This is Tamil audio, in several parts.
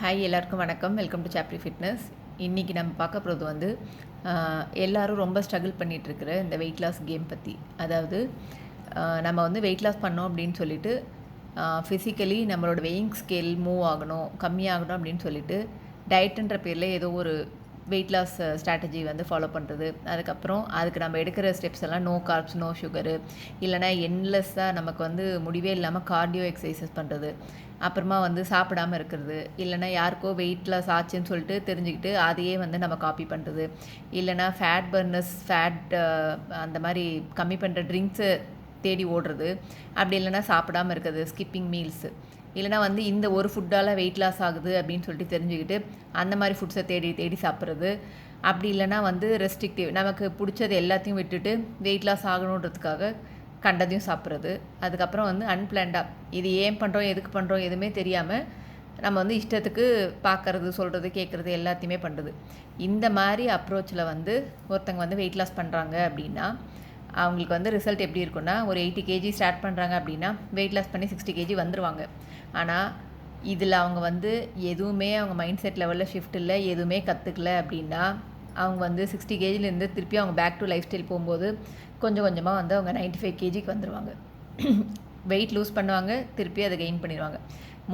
ஹாய் எல்லாருக்கும் வணக்கம். வெல்கம் டு சாப்ரி ஃபிட்னஸ் இன்றைக்கி நம்ம பார்க்க போகிறது வந்து எல்லோரும் எல்லாரும் ரொம்ப ஸ்ட்ரகிள் பண்ணிகிட்ருக்கிற இந்த வெயிட் லாஸ் கேம் பற்றி அதாவது நம்ம வந்து வெயிட் லாஸ் பண்ணோம் அப்படின்னு சொல்லிட்டு ஃபிசிக்கலி நம்மளோட வெயிங் ஸ்கேல் மூவ் ஆகணும் கம்மியாகணும் அப்படின்னு சொல்லிட்டு டயட்டுன்ற பேரில் ஏதோ ஒரு வெயிட் லாஸ் ஸ்ட்ராட்டஜி வந்து ஃபாலோ பண்ணுறது அதுக்கப்புறம் அதுக்கு நம்ம எடுக்கிற ஸ்டெப்ஸ் எல்லாம் நோ கார்ப்ஸ் நோ சுகரு இல்லைனா என்லெஸ்ஸாக நமக்கு வந்து முடிவே இல்லாமல் கார்டியோ எக்ஸசைசஸ் பண்ணுறது அப்புறமா வந்து சாப்பிடாம இருக்கிறது. இல்லைனா யாருக்கோ வெயிட் லாஸ் ஆச்சுன்னு சொல்லிட்டு தெரிஞ்சுக்கிட்டு அதையே வந்து நம்ம காப்பி பண்ணுறது இல்லைனா ஃபேட் பர்னஸ் ஃபேட் அந்த மாதிரி கம்மி பண்ணுற ட்ரிங்க்ஸை தேடி ஓடுறது. அப்படி இல்லைன்னா சாப்பிடாம இருக்கிறது ஸ்கிப்பிங் மீல்ஸு இல்லைனா வந்து இந்த ஒரு ஃபுட்டால் வெயிட் லாஸ் ஆகுது அப்படின்னு சொல்லிட்டு தெரிஞ்சுக்கிட்டு அந்த மாதிரி ஃபுட்ஸை தேடி தேடி சாப்பிட்றது. அப்படி இல்லைனா வந்து ரெஸ்ட்ரிக்டிவ் நமக்கு பிடிச்சது எல்லாத்தையும் விட்டுட்டு வெயிட் லாஸ் ஆகணுன்றதுக்காக கண்டதையும் சாப்பிட்றது. அதுக்கப்புறம் வந்து அன்பிளான்டாக இது ஏன் பண்ணுறோம் எதுக்கு பண்ணுறோம் எதுவுமே தெரியாமல் நம்ம வந்து இஷ்டத்துக்கு பார்க்கறது சொல்கிறது கேட்குறது எல்லாத்தையுமே பண்ணுறது இந்த மாதிரி அப்ரோச்சில் வந்து ஒருத்தங்க வந்து வெயிட் லாஸ் பண்ணுறாங்க அப்படின்னா அவங்களுக்கு வந்து ரிசல்ட் எப்படி இருக்குன்னா ஒரு எயிட்டி கேஜி ஸ்டார்ட் பண்ணுறாங்க அப்படின்னா வெயிட் லாஸ் பண்ணி சிக்ஸ்டி கேஜி வந்துருவாங்க. ஆனால் இதில் அவங்க வந்து எதுவுமே அவங்க மைண்ட் செட் லெவலில் ஷிஃப்ட் இல்லை எதுவுமே கற்றுக்கல அப்படின்னா அவங்க வந்து சிக்ஸ்டி கேஜிலேருந்து திருப்பி அவங்க பேக் டு லைஃப் ஸ்டைல் போகும்போது கொஞ்சம் கொஞ்சமாக வந்து அவங்க 95 ஃபைவ் கேஜிக்கு வந்துடுவாங்க வெயிட் லூஸ் பண்ணுவாங்க திருப்பி அதை கெயின் பண்ணிடுவாங்க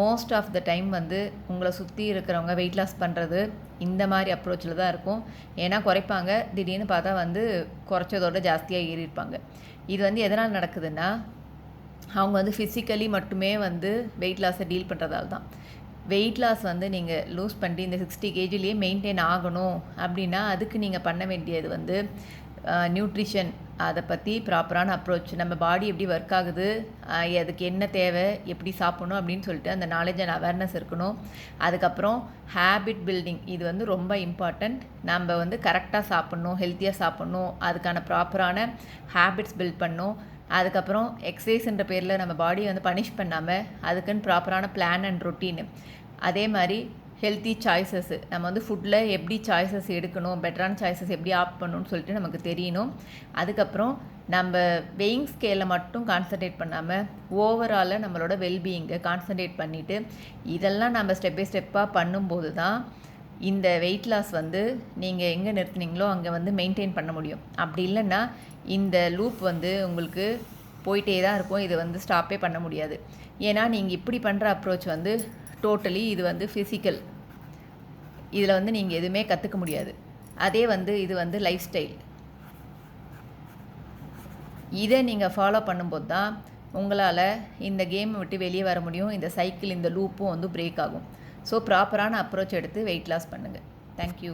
மோஸ்ட் ஆஃப் த டைம் வந்து உங்களை சுற்றி இருக்கிறவங்க வெயிட் லாஸ் பண்ணுறது இந்த மாதிரி அப்ரோச்சில் தான் இருக்கும். ஏன்னா குறைப்பாங்க. திடீர்னு பார்த்தா வந்து குறைச்சதோட ஜாஸ்தியாக ஏறியிருப்பாங்க இது வந்து எதனால் நடக்குதுன்னா அவங்க வந்து ஃபிசிக்கலி மட்டுமே வந்து வெயிட் லாஸை டீல் பண்ணுறதால தான். வெயிட் லாஸ் வந்து நீங்கள் லூஸ் பண்ணி இந்த சிக்ஸ்டி கேஜிலேயே மெயின்டைன் ஆகணும் அப்படின்னா அதுக்கு நீங்கள் பண்ண வேண்டியது வந்து நியூட்ரிஷன் அதை பற்றி ப்ராப்பரான அப்ரோச் நம்ம பாடி எப்படி ஒர்க் ஆகுது? அதுக்கு என்ன தேவை? எப்படி சாப்பிடணும்? அப்படின்னு சொல்லிட்டு அந்த நாலேஜ் அண்ட் அவேர்னஸ் இருக்கணும். அதுக்கப்புறம் ஹேபிட் பில்டிங் இது வந்து ரொம்ப இம்பார்ட்டண்ட் நம்ம வந்து கரெக்டாக சாப்பிட்ணும் ஹெல்த்தியாக சாப்பிட்ணும். அதுக்கான ப்ராப்பரான ஹேபிட்ஸ் பில்ட் பண்ணணும். அதுக்கப்புறம் எக்ஸசைஸ்ன்ற பேரில் நம்ம பாடியை வந்து பனிஷ் பண்ணாமல் அதுக்குன்னு ப்ராப்பரான பிளான் அண்ட் ரொட்டீனு அதே மாதிரி ஹெல்த்தி சாய்ஸஸ் நம்ம வந்து ஃபுட்டில் எப்படி சாய்ஸஸ் எடுக்கணும் பெட்டரான சாய்ஸஸ் எப்படி ஆப்ட் பண்ணணும்னு சொல்லிட்டு நமக்கு தெரியணும். அதுக்கப்புறம் நம்ம வெயிங் ஸ்கேலில் மட்டும் கான்சன்ட்ரேட் பண்ணாமல் ஓவராலாக நம்மளோட வெல்பீயிங்கை கான்சன்ட்ரேட் பண்ணிவிட்டு இதெல்லாம் நம்ம ஸ்டெப் பை ஸ்டெப்பாக பண்ணும்போது தான் இந்த வெயிட் லாஸ் வந்து நீங்கள் எங்கே நிறுத்துனீங்களோ அங்கே வந்து மெயின்டைன் பண்ண முடியும். அப்படி இல்லைன்னா இந்த லூப் வந்து உங்களுக்கு போயிட்டே தான் இருக்கும். இது வந்து ஸ்டாப்பே பண்ண முடியாது. ஏன்னா நீங்கள் இப்படி பண்ணுற அப்ரோச் வந்து டோட்டலி இது வந்து ஃபிசிக்கல் இதில் வந்து நீங்கள் எதுவுமே கற்றுக்க முடியாது. அதே வந்து இது வந்து லைஃப் ஸ்டைல் இதை நீங்கள் ஃபாலோ பண்ணும்போது தான் உங்களால் இந்த கேமை விட்டு வெளியே வர முடியும். இந்த சைக்கிள் இந்த லூப்பும் வந்து பிரேக் ஆகும். ஸோ ப்ராப்பரான அப்ரோச் எடுத்து வெயிட் லாஸ் பண்ணுங்கள் தேங்க்யூ